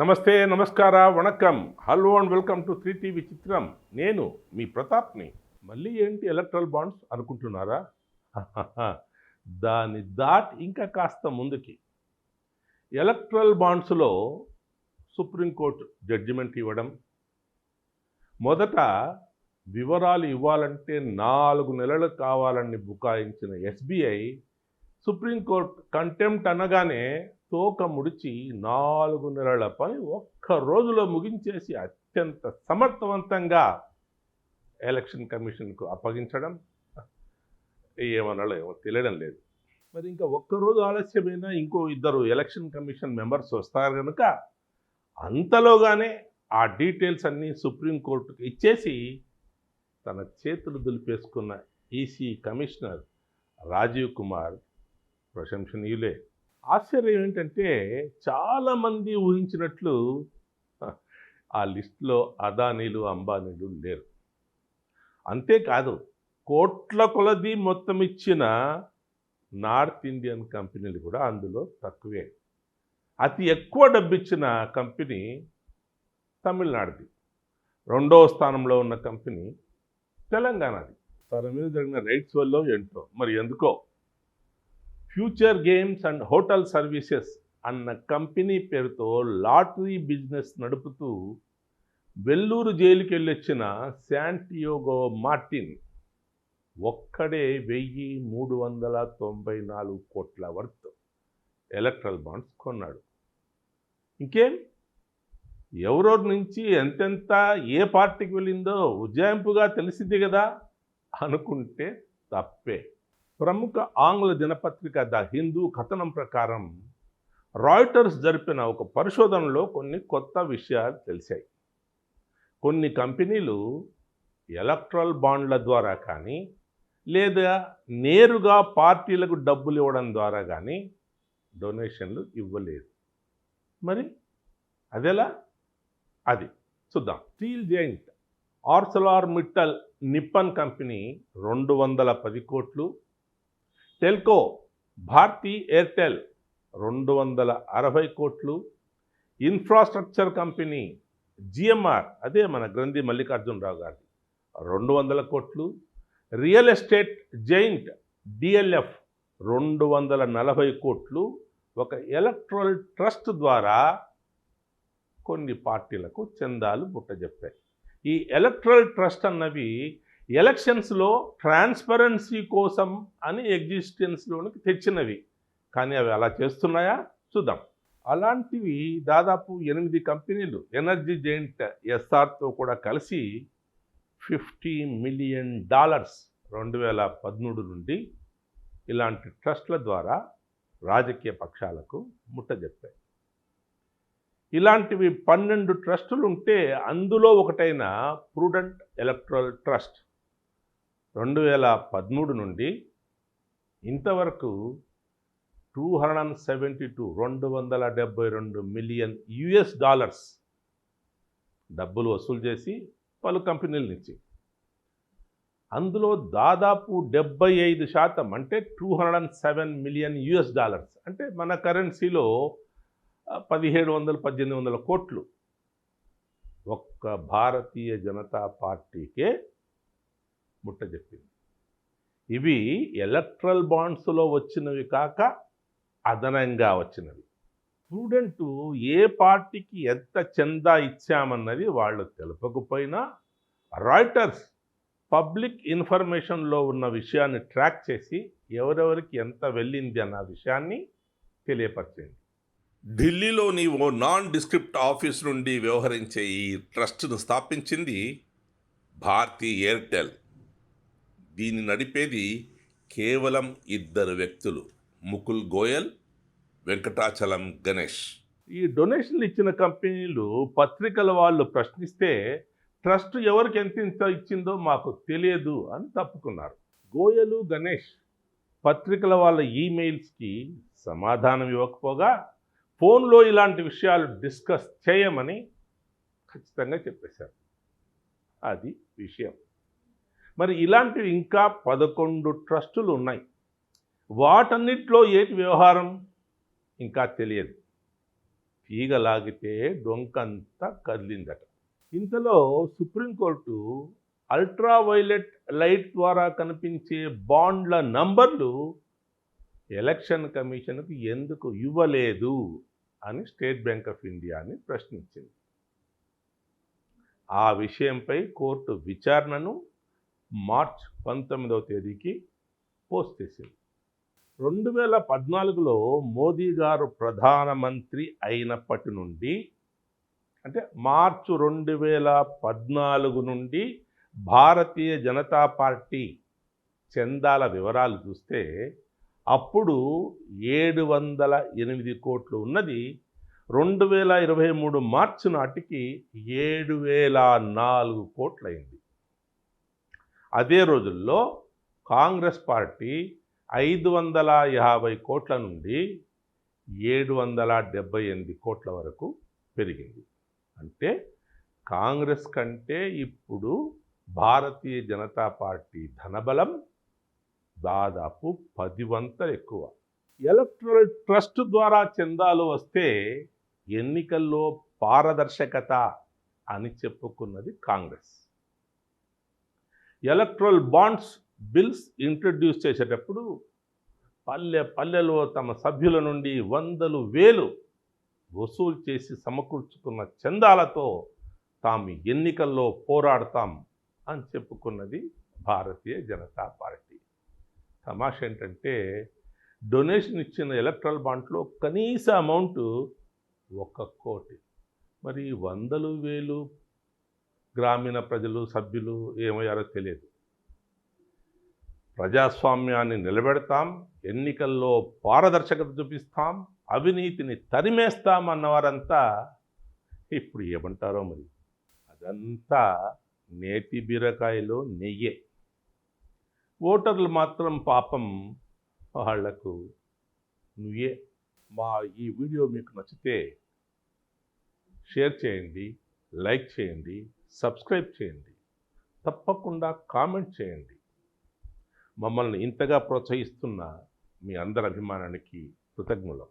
నమస్తే నమస్కార vanakkam. Hello and welcome to three TV చిత్రం నేను మీ ప్రతాప్ని. మళ్ళీ ఏంటి ఎలక్ట్రల్ బాండ్స్ అనుకుంటున్నారా? దాని దాట్ ఇంకా కాస్త ముందుకి. ఎలక్ట్రల్ బాండ్స్లో సుప్రీంకోర్టు జడ్జిమెంట్ ఇవ్వడం. మొదట వివరాలు ఇవ్వాలంటే నాలుగు నెలలు కావాలని బుకాయించిన ఎస్బీఐ సుప్రీంకోర్టు కంటెంప్ట్ అనగానే తోక ముడిచి నాలుగు నెలల పని ఒక్క రోజులో ముగించేసి అత్యంత సమర్థవంతంగా ఎలక్షన్ కమిషన్కు అప్పగించడం. ఏమనాలో ఏమో తెలియడం లేదు. మరి ఇంకా ఒక్కరోజు ఆలస్యమైనా ఇంకో ఇద్దరు ఎలక్షన్ కమిషన్ మెంబర్స్ వస్తారు కనుక అంతలోగానే ఆ డీటెయిల్స్ అన్నీ సుప్రీంకోర్టుకు ఇచ్చేసి తన చేతులు దులిపేసుకున్న ఈసీ కమిషనర్ రాజీవ్ కుమార్ ప్రశంసనీయులే. ఆశ్చర్యం ఏంటంటే చాలామంది ఊహించినట్లు ఆ లిస్టులో అదానీలు అంబానీలు లేరు. అంతేకాదు కోట్ల కొలది మొత్తం ఇచ్చిన నార్త్ ఇండియన్ కంపెనీలు కూడా అందులో తక్కువే. అతి ఎక్కువ డబ్బు ఇచ్చిన కంపెనీ తమిళనాడుది. రెండవ స్థానంలో ఉన్న కంపెనీ తెలంగాణది. తన మీద జరిగిన రైట్స్ వల్ల ఏంటో మరి ఎందుకో future games and hotel services అన్న కంపెనీ పేరుతో లాటరీ బిజినెస్ నడుపుతూ వెల్లూరు జైలుకి వెళ్ళొచ్చిన శాంటియోగో మార్టిన్ ఒక్కడే వెయ్యి మూడు వందల తొంభై నాలుగు కోట్ల వర్త్ ఎలక్ట్రల్ బాండ్స్ కొన్నాడు. ఇంకేం? ఎవరో నుంచి ఎంతెంత ఏ పార్టీకి వెళ్ళిందో ఉజ్జాయింపుగా తెలిసింది కదా అనుకుంటే తప్పే. ప్రముఖ ఆంగ్ల దినపత్రిక ద హిందూ కథనం ప్రకారం రాయిటర్స్ జరిపిన ఒక పరిశోధనలో కొన్ని కొత్త విషయాలు తెలిసాయి. కొన్ని కంపెనీలు ఎలక్ట్రల్ బాండ్ల ద్వారా కానీ లేదా నేరుగా పార్టీలకు డబ్బులు ఇవ్వడం ద్వారా కానీ డొనేషన్లు ఇవ్వలేదు. మరి అదెలా? అది చూద్దాం. Steel joint Arcelor Mittal Nippon company రెండు వందల పది కోట్లు టెల్కో భారతీ ఎయిర్టెల్ రెండు వందల అరవై కోట్లు. ఇన్ఫ్రాస్ట్రక్చర్ కంపెనీ జిఎంఆర్ అదే మన గ్రంథి మల్లికార్జునరావు గారి రెండు వందల కోట్లు. రియల్ ఎస్టేట్ జైంట్ డిఎల్ఎఫ్ రెండు వందల నలభై కోట్లు. ఒక ఎలక్ట్రల్ ట్రస్ట్ ద్వారా కొన్ని పార్టీలకు చందాలు ముట్టజెప్పాయి ఈ ఎలక్ట్రల్ ట్రస్ట్ అన్నవి ఎలక్షన్స్లో ట్రాన్స్పరెన్సీ కోసం అని ఎగ్జిస్టెన్స్లోనికి తెచ్చినవి. కానీ అవి అలా చేస్తున్నాయా? చూద్దాం. అలాంటివి దాదాపు ఎనిమిది కంపెనీలు ఎనర్జీ జైంట్ ఎస్ఆర్తో కూడా కలిసి ఫిఫ్టీ మిలియన్ డాలర్స్ రెండు వేల పదమూడు నుండి ఇలాంటి ట్రస్ట్ల ద్వారా రాజకీయ పక్షాలకు ముట్టజెప్పాయి. ఇలాంటివి పన్నెండు ట్రస్టులు ఉంటే అందులో ఒకటైన ప్రూడెంట్ ఎలక్ట్రల్ ట్రస్ట్. రెండు వేల పదమూడు నుండి ఇంతవరకు two hundred and seventy two రెండు వందల డెబ్బై రెండు మిలియన్ యుఎస్ డాలర్స్ డబ్బులు వసూలు చేసి పలు కంపెనీల నుంచి అందులో దాదాపు డెబ్బై ఐదు శాతం అంటే two hundred and seven million US dollars అంటే మన కరెన్సీలో పదిహేడు వందలు పద్దెనిమిది వందల కోట్లు ఒక్క భారతీయ జనతా పార్టీకే ముట్టజెప్పింది ఇవి ఎలక్ట్రల్ బాండ్స్లో వచ్చినవి కాక అదనంగా వచ్చినవి. స్టూడెంట్ ఏ పార్టీకి ఎంత చందా ఇచ్చామన్నది వాళ్ళు తెలపకపోయినా రాయిటర్స్ పబ్లిక్ ఇన్ఫర్మేషన్లో ఉన్న విషయాన్ని ట్రాక్ చేసి ఎవరెవరికి ఎంత వెళ్ళింది అన్న విషయాన్ని తెలియపరిచింది ఢిల్లీలోని ఓ నాన్ డిస్క్రిప్ట్ ఆఫీస్ నుండి వ్యవహరించే ఈ ట్రస్ట్ను స్థాపించింది భారతీ ఎయిర్టెల్. దీన్ని నడిపేది కేవలం ఇద్దరు వ్యక్తులు. ముకుల్ గోయల్ వెంకటాచలం గణేష్. ఈ డొనేషన్లు ఇచ్చిన కంపెనీలు పత్రికల వాళ్ళు ప్రశ్నిస్తే ట్రస్ట్ ఎవరికి ఎంత ఇంత ఇచ్చిందో మాకు తెలియదు అని తప్పుకున్నారు. గోయలు గణేష్ పత్రికల వాళ్ళ ఈమెయిల్స్కి సమాధానం ఇవ్వకపోగా ఫోన్లో ఇలాంటి విషయాలు డిస్కస్ చేయమని ఖచ్చితంగా చెప్పేశారు. అది విషయం. మరి ఇలాంటివి ఇంకా పదకొండు ట్రస్టులు ఉన్నాయి. వాటన్నిటిలో ఏటి వ్యవహారం? ఇంకా తెలియదు. తీగ లాగితే డొంకంతా కదిలిందట. ఇంతలో సుప్రీంకోర్టు అల్ట్రా వైలెట్ లైట్ ద్వారా కనిపించే బాండ్ల నంబర్లు ఎలక్షన్ కమిషన్కు ఎందుకు ఇవ్వలేదు అని స్టేట్ బ్యాంక్ ఆఫ్ ఇండియాని ప్రశ్నించింది. ఆ విషయంపై కోర్టు విచారణను మార్చ్ పంతొమ్మిదవ తేదీకి పోస్ట్ చేసింది. రెండు వేల పద్నాలుగులో మోదీ గారు ప్రధానమంత్రి అయినప్పటి నుండి అంటే మార్చు రెండు వేల పద్నాలుగు నుండి భారతీయ జనతా పార్టీ చందాల వివరాలు చూస్తే అప్పుడు ఏడు వందల ఎనిమిది కోట్లు ఉన్నది. రెండు వేల ఇరవై మూడు మార్చి నాటికి ఏడు వేల నాలుగు కోట్లయింది. అదే రోజుల్లో కాంగ్రెస్ పార్టీ ఐదు వందల యాభై కోట్ల నుండి ఏడు వందల డెబ్బై ఎనిమిది కోట్ల వరకు పెరిగింది. అంటే కాంగ్రెస్ కంటే ఇప్పుడు భారతీయ జనతా పార్టీ ధనబలం దాదాపు పది వంతలు ఎక్కువ. ఎలక్ట్రల్ ట్రస్ట్ ద్వారా చందాలు వస్తే ఎన్నికల్లో పారదర్శకత అని చెప్పుకున్నది Congress. Electoral bonds bills introduce చేసేటప్పుడు పల్లె పల్లెలో తమ సభ్యుల నుండి వందలు వేలు వసూలు చేసి సమకూర్చుకున్న చందాలతో తాము ఎన్నికల్లో పోరాడతాం అని చెప్పుకున్నది భారతీయ జనతా పార్టీ. తమాష ఏంటంటే డొనేషన్ ఇచ్చిన ఎలక్ట్రల్ బాండ్లో కనీస అమౌంట్ ఒక కోటి. మరి వందలు వేలు గ్రామీణ ప్రజలు సభ్యులు ఏమయ్యారో తెలియదు. ప్రజాస్వామ్యాన్ని నిలబెడతాం ఎన్నికల్లో పారదర్శకత చూపిస్తాం అవినీతిని తరిమేస్తాం అన్నవారంతా ఇప్పుడు ఏమంటారో మరి? అదంతా నేతి బీరకాయలో నెయ్యే. ఓటర్లు మాత్రం పాపం వాళ్ళకు నువ్వే మా ఈ వీడియో మీకు నచ్చితే షేర్ చేయండి లైక్ చేయండి సబ్స్క్రైబ్ చేయండి. తప్పకుండా కామెంట్ చేయండి. మమ్మల్ని ఇంతగా ప్రోత్సహిస్తున్న మీ అందరి అభిమానానికి కృతజ్ఞులం.